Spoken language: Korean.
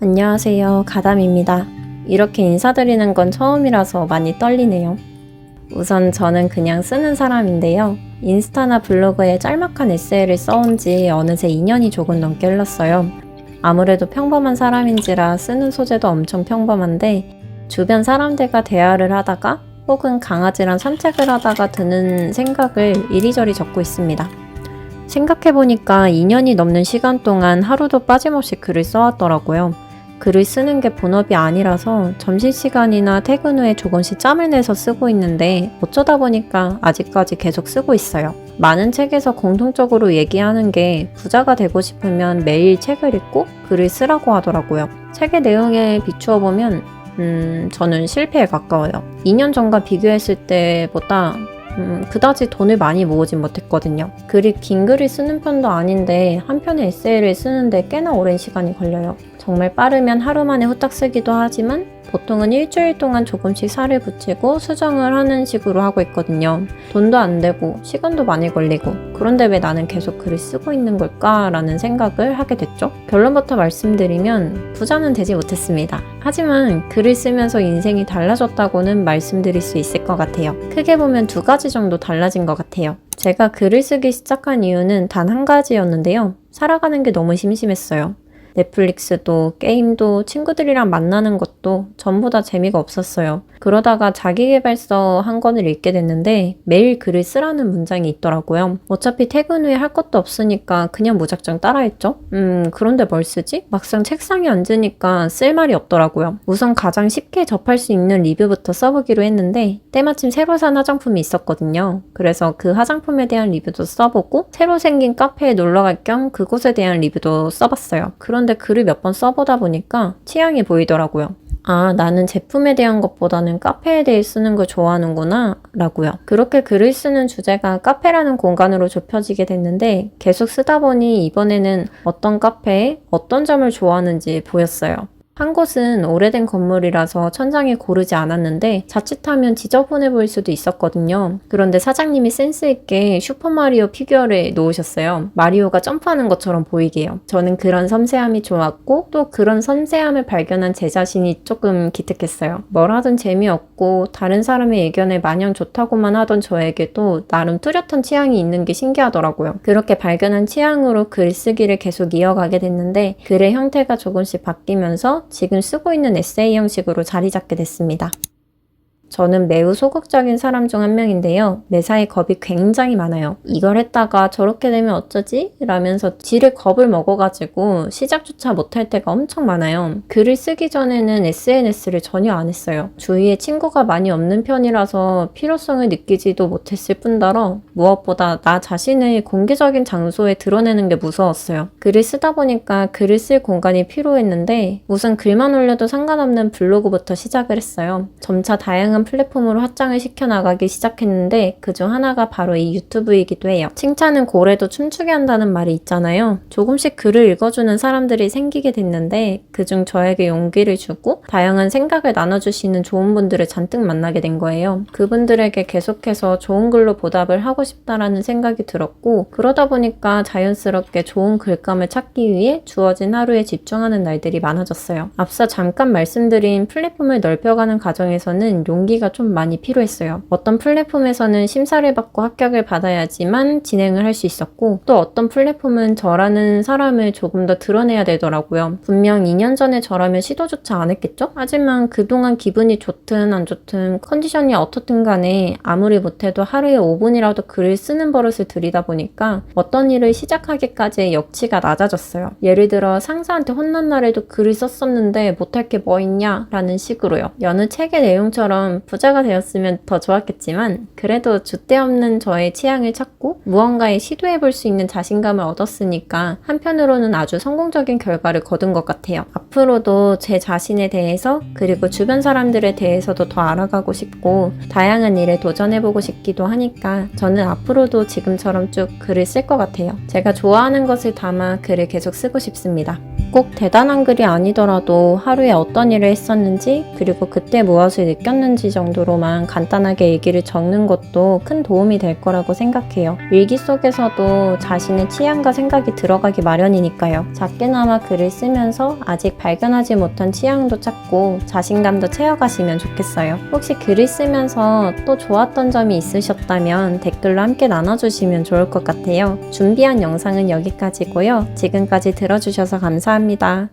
안녕하세요. 가담입니다. 이렇게 인사드리는 건 처음이라서 많이 떨리네요. 우선 저는 그냥 쓰는 사람인데요. 인스타나 블로그에 짤막한 에세이를 써온 지 어느새 2년이 조금 넘게 흘렀어요. 아무래도 평범한 사람인지라 쓰는 소재도 엄청 평범한데 주변 사람들과 대화를 하다가 혹은 강아지랑 산책을 하다가 드는 생각을 이리저리 적고 있습니다. 생각해보니까 2년이 넘는 시간 동안 하루도 빠짐없이 글을 써왔더라고요. 글을 쓰는 게 본업이 아니라서 점심시간이나 퇴근 후에 조금씩 짬을 내서 쓰고 있는데 어쩌다 보니까 아직까지 계속 쓰고 있어요. 많은 책에서 공통적으로 얘기하는 게 부자가 되고 싶으면 매일 책을 읽고 글을 쓰라고 하더라고요. 책의 내용에 비추어 보면 음, 저는 실패에 가까워요. 2년 전과 비교했을 때보다 음, 그다지 돈을 많이 모으진 못했거든요. 글이 긴 글을 쓰는 편도 아닌데 한 편의 에세이를 쓰는데 꽤나 오랜 시간이 걸려요. 정말 빠르면 하루 만에 후딱 쓰기도 하지만 보통은 일주일 동안 조금씩 살을 붙이고 수정을 하는 식으로 하고 있거든요. 돈도 안 되고 시간도 많이 걸리고 그런데 왜 나는 계속 글을 쓰고 있는 걸까 라는 생각을 하게 됐죠. 결론부터 말씀드리면 부자는 되지 못했습니다. 하지만 글을 쓰면서 인생이 달라졌다고는 말씀드릴 수 있을 것 같아요. 크게 보면 두 가지 정도 달라진 것 같아요. 제가 글을 쓰기 시작한 이유는 단 한 가지였는데요. 살아가는 게 너무 심심했어요. 넷플릭스도 게임도 친구들이랑 만나는 것도 전부 다 재미가 없었어요. 그러다가 자기계발서 한 권을 읽게 됐는데 매일 글을 쓰라는 문장이 있더라고요. 어차피 퇴근 후에 할 것도 없으니까 그냥 무작정 따라했죠. 음, 그런데 뭘 쓰지? 막상 책상에 앉으니까 쓸 말이 없더라고요. 우선 가장 쉽게 접할 수 있는 리뷰부터 써보기로 했는데 때마침 새로 산 화장품이 있었거든요. 그래서 그 화장품에 대한 리뷰도 써보고 새로 생긴 카페에 놀러 갈 겸 그곳에 대한 리뷰도 써봤어요. 데 글을 몇 번 써보다 보니까 취향이 보이더라고요. 아, 나는 제품에 대한 것보다는 카페에 대해 쓰는 걸 좋아하는구나, 라고요. 그렇게 글을 쓰는 주제가 카페라는 공간으로 좁혀지게 됐는데, 계속 쓰다 보니 이번에는 어떤 카페에 어떤 점을 좋아하는지 보였어요. 한 곳은 오래된 건물이라서 천장에 고르지 않았는데 자칫하면 지저분해 보일 수도 있었거든요. 그런데 사장님이 센스있게 슈퍼마리오 피규어를 놓으셨어요. 마리오가 점프하는 것처럼 보이게요. 저는 그런 섬세함이 좋았고 또 그런 섬세함을 발견한 제 자신이 조금 기특했어요. 뭘 하든 재미없고 다른 사람의 의견에 마냥 좋다고만 하던 저에게도 나름 뚜렷한 취향이 있는 게 신기하더라고요. 그렇게 발견한 취향으로 글쓰기를 계속 이어가게 됐는데 글의 형태가 조금씩 바뀌면서 지금 쓰고 있는 에세이 형식으로 자리 잡게 됐습니다. 저는 매우 소극적인 사람 중 한 명인데요. 매사에 겁이 굉장히 많아요. 이걸 했다가 저렇게 되면 어쩌지? 라면서 지를 겁을 먹어가지고 시작조차 못할 때가 엄청 많아요. 글을 쓰기 전에는 SNS를 전혀 안 했어요. 주위에 친구가 많이 없는 편이라서 필요성을 느끼지도 못했을 뿐더러 무엇보다 나 자신을 공개적인 장소에 드러내는 게 무서웠어요. 글을 쓰다 보니까 글을 쓸 공간이 필요했는데 우선 글만 올려도 상관없는 블로그부터 시작을 했어요. 점차 다양한 플랫폼으로 확장을 시켜 나가기 시작했는데 그중 하나가 바로 이 유튜브이기도 해요. 칭찬은 고래도 춤추게 한다는 말이 있잖아요. 조금씩 글을 읽어주는 사람들이 생기게 됐는데 그중 저에게 용기를 주고 다양한 생각을 나눠주시는 좋은 분들을 잔뜩 만나게 된 거예요. 그분들에게 계속해서 좋은 글로 보답을 하고 싶다라는 생각이 들었고 그러다 보니까 자연스럽게 좋은 글감을 찾기 위해 주어진 하루에 집중하는 날들이 많아졌어요. 앞서 잠깐 말씀드린 플랫폼을 넓혀가는 과정에서는 용기 가 좀 많이 필요했어요. 어떤 플랫폼에서는 심사를 받고 합격을 받아야지만 진행을 할 수 있었고 또 어떤 플랫폼은 저라는 사람을 조금 더 드러내야 되더라고요. 분명 2년 전에 저라면 시도조차 안 했겠죠? 하지만 그동안 기분이 좋든 안 좋든 컨디션이 어떻든 간에 아무리 못해도 하루에 5분이라도 글을 쓰는 버릇을 들이다 보니까 어떤 일을 시작하기까지의 역치가 낮아졌어요. 예를 들어 상사한테 혼난 날에도 글을 썼었는데 못할 게 뭐 있냐? 라는 식으로요. 여느 책의 내용처럼 부자가 되었으면 더 좋았겠지만 그래도 줏대없는 저의 취향을 찾고 무언가에 시도해 볼 수 있는 자신감을 얻었으니까 한편으로는 아주 성공적인 결과를 거둔 것 같아요. 앞으로도 제 자신에 대해서 그리고 주변 사람들에 대해서도 더 알아가고 싶고 다양한 일에 도전해 보고 싶기도 하니까 저는 앞으로도 지금처럼 쭉 글을 쓸 것 같아요. 제가 좋아하는 것을 담아 글을 계속 쓰고 싶습니다. 꼭 대단한 글이 아니더라도 하루에 어떤 일을 했었는지 그리고 그때 무엇을 느꼈는지 정도로만 간단하게 얘기를 적는 것도 큰 도움이 될 거라고 생각해요. 일기 속에서도 자신의 취향과 생각이 들어가기 마련이니까요. 작게나마 글을 쓰면서 아직 발견하지 못한 취향도 찾고 자신감도 채워가시면 좋겠어요. 혹시 글을 쓰면서 또 좋았던 점이 있으셨다면 댓글로 함께 나눠주시면 좋을 것 같아요. 준비한 영상은 여기까지고요. 지금까지 들어주셔서 감사합니다.